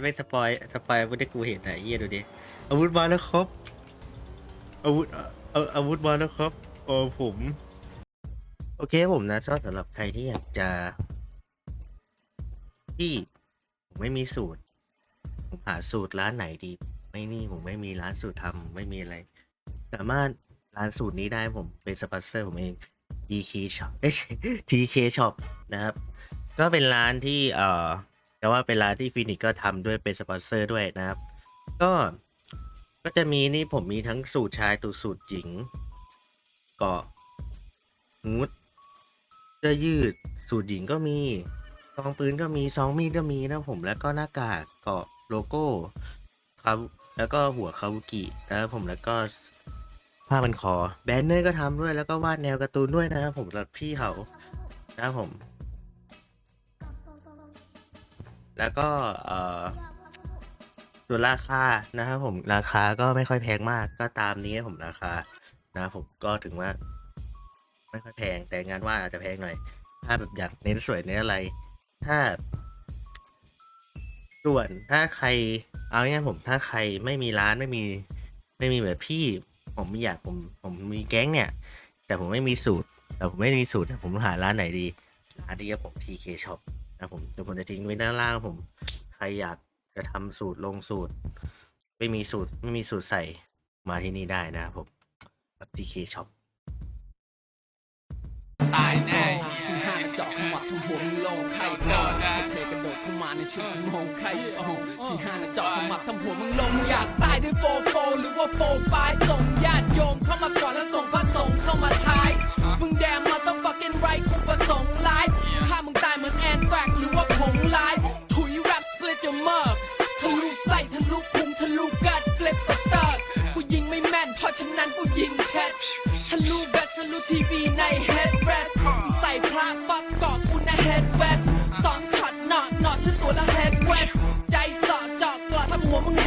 ไม่สปอยสปอยอาวุธที่กูเห็นอะไอ้เหี้ยดูดิอาวุธมาแล้วครับอาวุธเอาอาวุธมาแล้วครับโอ้ผม โอเคผมนะสำหรับใครที่อยากจะ ที่ผมไม่มีสูตร ผมหาสูตรร้านไหนดี ไม่นี่ผมไม่มีร้านสูตรทำไม่มีอะไร สามารถร้านสูตรนี้ได้ผมเป็นสปอนเซอร์ผมเอง TK Shop TK Shop นะครับ ก็เป็นร้านที่เอ่อ แต่ว่าเป็นร้านที่ฟินิกก็ทำด้วยเป็นสปอนเซอร์ด้วยนะครับ ก็ก็จะมีนี่ผมมีทั้งสูตรชายตัวสูตรหญิง เกาะฮูดเสื้อยืด สูตรหญิงก็มีซองปืนก็มีซองมีดก็มีนะผมแล้วก็หน้ากากเกาะโลโก้ครับแล้วก็หัวคาบุกินะครับผมแล้วก็ผ้าพันคอแบนเนอร์ก็ทำด้วยแล้วก็วาดแนวการ์ตูนด้วยนะครับผมสำหรับพี่เขานะครับผม แล้วก็เอ่อส่วนราคานะครับผมราคาก็ไม่ค่อยแพงมากก็ตามนี้ผมราคานะผมก็ถึงว่า ไม่ค่อยแพงแต่งานว่าอาจจะแพงหน่อย ถ้าแบบอยากเน้นสวยเน้นอะไร ถ้า ส่วนถ้าใคร เอาง่ายผมถ้าใครไม่มีร้านไม่มี ไม่มีแบบพี่ ผมไม่อยากผมผมมีแก๊งเนี่ย แต่ผมไม่มีสูตร แต่ผมไม่มีสูตรผมหาร้านไหนดีร้านนี้ผม TK Shop นะผมเดี๋ยวผมจะทิ้งไว้ด้านล่างผม ใครอยากจะทำสูตรลงสูตร ไม่มีสูตรไม่มีสูตรใส่มาที่นี่ได้นะครับผมแบบ TK Shop ตายแน่สี่ห้าเจาะขมับทุ่มหัวมึงลงไข่โดนแค่เธอกระโดดเข้ามาในชุดมึงงงไข่โอ้สี่ห้าเจาะขมับทำหัวมึงลงมึงอยากตายด้วยโฟโฟหรือว่าโฟปลายส่งญาติโยมเข้ามาก่อนแล้วส่งพระสงฆ์เข้ามาท้ายมึงแดงมาต้อง fucking right กูประสงค์ร้ายถ้ามึงตายเหมือนแอนแทรก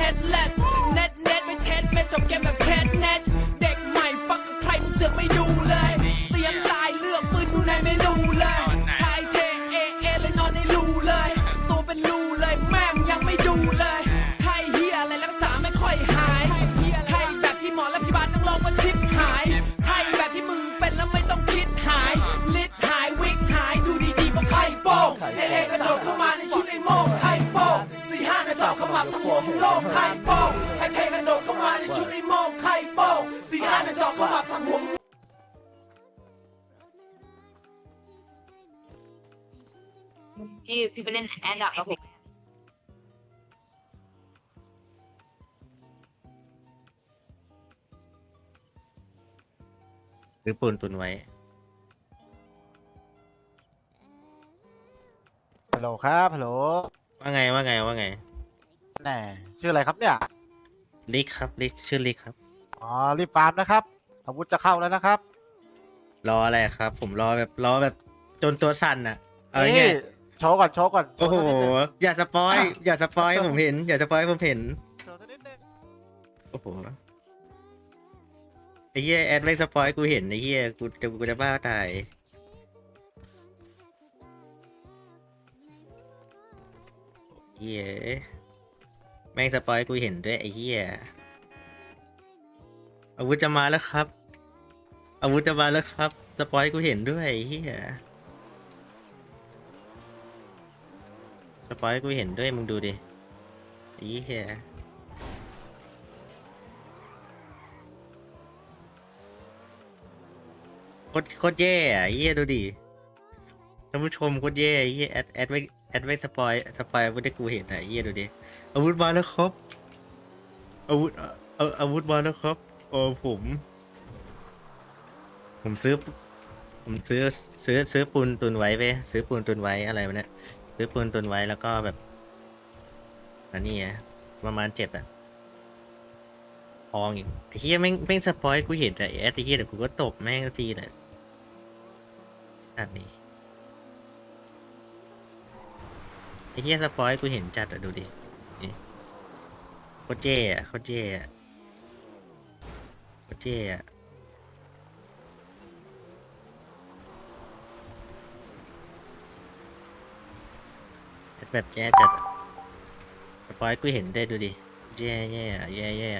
headless เน็ตเน็ตไม่เช็ดไม่จบเกมแบบเช็ดเน็ตเด็กใหม่ฟังกับใครมึงเสือกไม่ดูเลย งโล่งไข่โป้งไทยเทกระโดดเข้ามาในชุดไอ้โม่งไข่โป้งสี่ห้าในจอขมับทั้งหัวมึงพี่พี่ไปเล่นแอนดับแล้วผมซื้อปูนตุนไว้ ฮัลโหลครับ ฮัลโหล ว่าไงว่าไงว่าไง แหน่ชื่ออะไรครับเนี่ย ลิกครับลิกชื่อลิกครับ อ๋อ รีบฟาร์มนะครับ อาวุธจะเข้าแล้วนะครับ รออะไรครับ ผมรอแบบรอแบบจนตัวสั่นอะเอานี่ไงายโชว์ก่อน โชว์ก่อนๆโอ้โหชว์สักนิดนึงอย่าสปอยอย่าสปอยให้ผมเห็น อย่าสปอยให้ผมเห็น โชว์สักนิดนึงโอ้โห ไอ้เหี้ยแอดไม่สปอยกูเห็นไอ้เหี้ยกูจะกูจะบ้าตาย เหี้ย แม่งสปอยกูเห็นด้วยไอ้เหี้ยอาวุธจะมาแล้วครับ อาวุธจะมาแล้วครับ สปอยกูเห็นด้วยไอ้เหี้ยสปอยกูเห็นด้วยมึงดูดิไอ้เหี้ยโคตรโคตรแย่ไอะเฮียดูดิท่านผู้ชมโคตรแย่ไอ้เฮียแอดแอดไว ดไว้สปอยสปอยอาวุธที่กูเห็นอะเฮียดูดิอาวุธมาแล้วครับอาวุธเอาอาวุธมาแล้วครับโอ้ผม ผมซื้อ ผมซื้อซื้อซื้อปูนตุนไว้ไปซื้อปูนตุนไว้อะไรวะเนี่ยซื้อปูนตุนไว้แล้วก็แบบอันนี้อะประมาณเจ็ดอะทองอีกไอ้เฮียแม่งแม่งสปอยกูเห็นแต่แอดไอ้เฮียเดี๋ยวกูก็ตบแม่งทีแหละอันนี้ ไอ้เฮียสปอยกูเห็นจัดอะดูดินี่โคตรเจ๊อะโคตรเจ๊อะโคตรเจ๊อะแบบแย่จัดสปอยกูเห็นได้ดูดิแย่แย่แย่แย่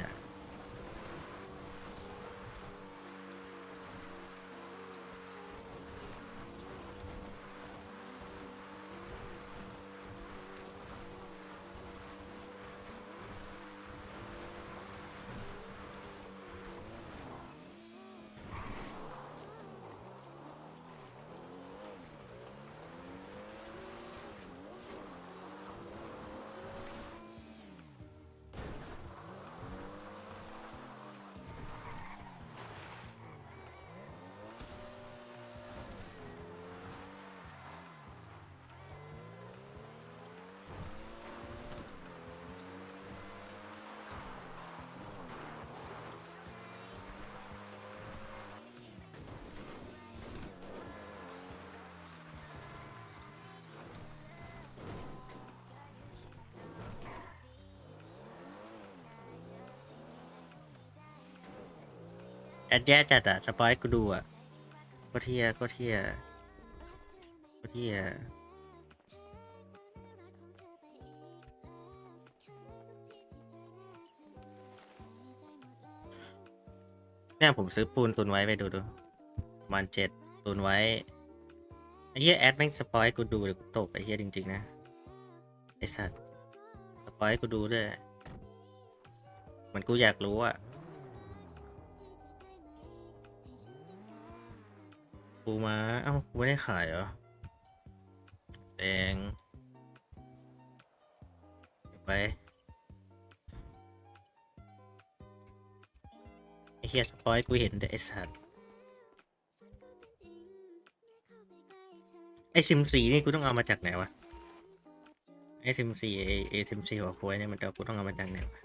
แอดแย่จัดอะสปอยกูดูอะก็เทียก็เทียก็เทียเนี่ยผมซื้อปูนตุนไว้ไปดูดูประมาณเจ็ดตุนไว้ไอ้เหี้ยแอดแม่งสปอยกูดูเดี๋ยวกูตบไอ้เหี้ยจริง ๆ นะ ไอ้สัตว์สปอยกูดูด้วยเหมือนกูอยากรู้อะ ปูมาเอ้าไม่ได้ขายเหรอ แดงเก็บไปไอเหี้ยสปอยกูเห็นแต่ไอสัตว์ไอซิมซีนี่กูต้องเอามาจากไหนวะ ไอซิมซีไอไอซิมซีหัวควายเนี่ยมันเอากูต้องเอามาจากไหนวะ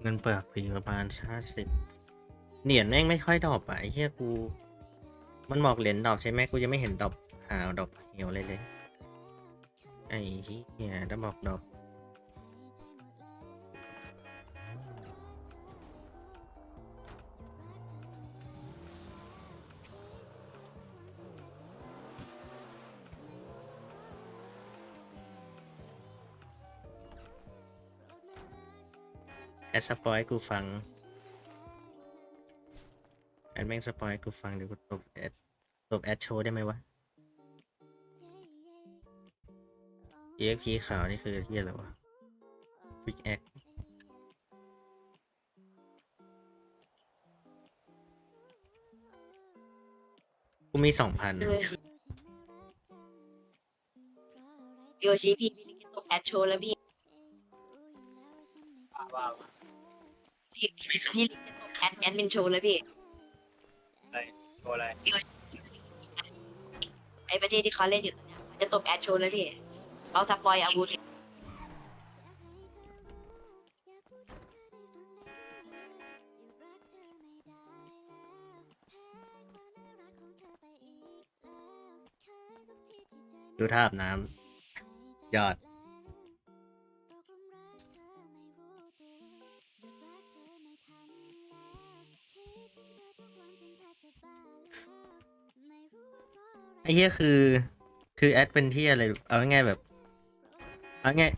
เงินเปลือกปีประมาณห้าสิบเหรียญแม่งไม่ค่อยดอบอะไอ้เหี้ยกู มันบอกเหรียญดอบใช่ไหมกูยังไม่เห็นดอบหาวดอบเหี่ยวเลยเลยไอ้เหี้ยถ้าบอกดอบ ดสปอยกูฟังแอดแม่งสปอยกูฟังเดี๋ยวกูตบแอดตบแอดโชว์ได้ไหมวะ EXP ขาวนี่คือที่อะไรวะ Quick Act กูมีสองพันเลยโยชิพี่พี่ตกแอดโชว์แล้วพี่ พี่พี่พี่ตกแอดแอดมินโชว์แล้วพี่โชว์อะไร ไอประเทศที่เขาเล่นอยู่ตอนเนี้ยจะตกแอดโชว์แล้วพี่เขาสปอยอาวุธดูท่าอาบน้ำยอด ไอ้เหี้ยคือ คือแอดเป็นที่อะไร เอาง่ายแบบ เอาง่าย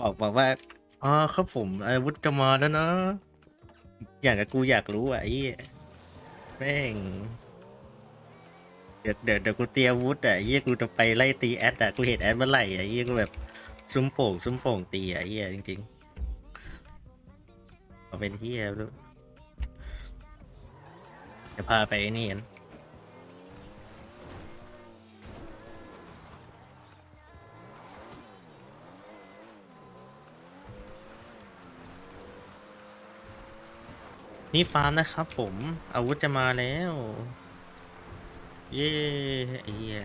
บอกบอกว่า อ๋อครับผมอาวุธจะมาแล้วเนาะ อย่างกับกูอยากรู้อะไอ้เหี้ยแม่ง เดี๋ยวเดี๋ยวเดี๋ยวกูเตรียมอาวุธอะไอ้เหี้ยกูจะไปไล่ตีแอดอะกูเห็นแอดเมื่อไหร่อะไอ้เหี้ยกูแบบซุ้มโป่งซุ้มโป่งตีอะไอ้เหี้ยจริงๆเอาเป็นเหี้ยรู้จะพาไปนี่กัน นี่ฟาร์มนะครับผม อาวุธจะมาแล้ว เย้ไอ้เหี้ย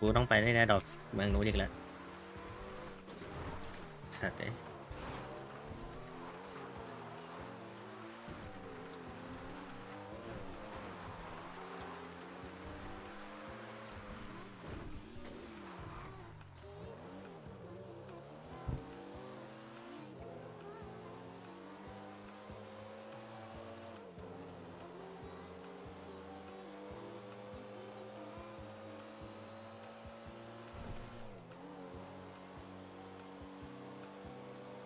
กูต้องไปได้แน่ดอกเมืองนู้นอีกแล้วสัตว์เอ้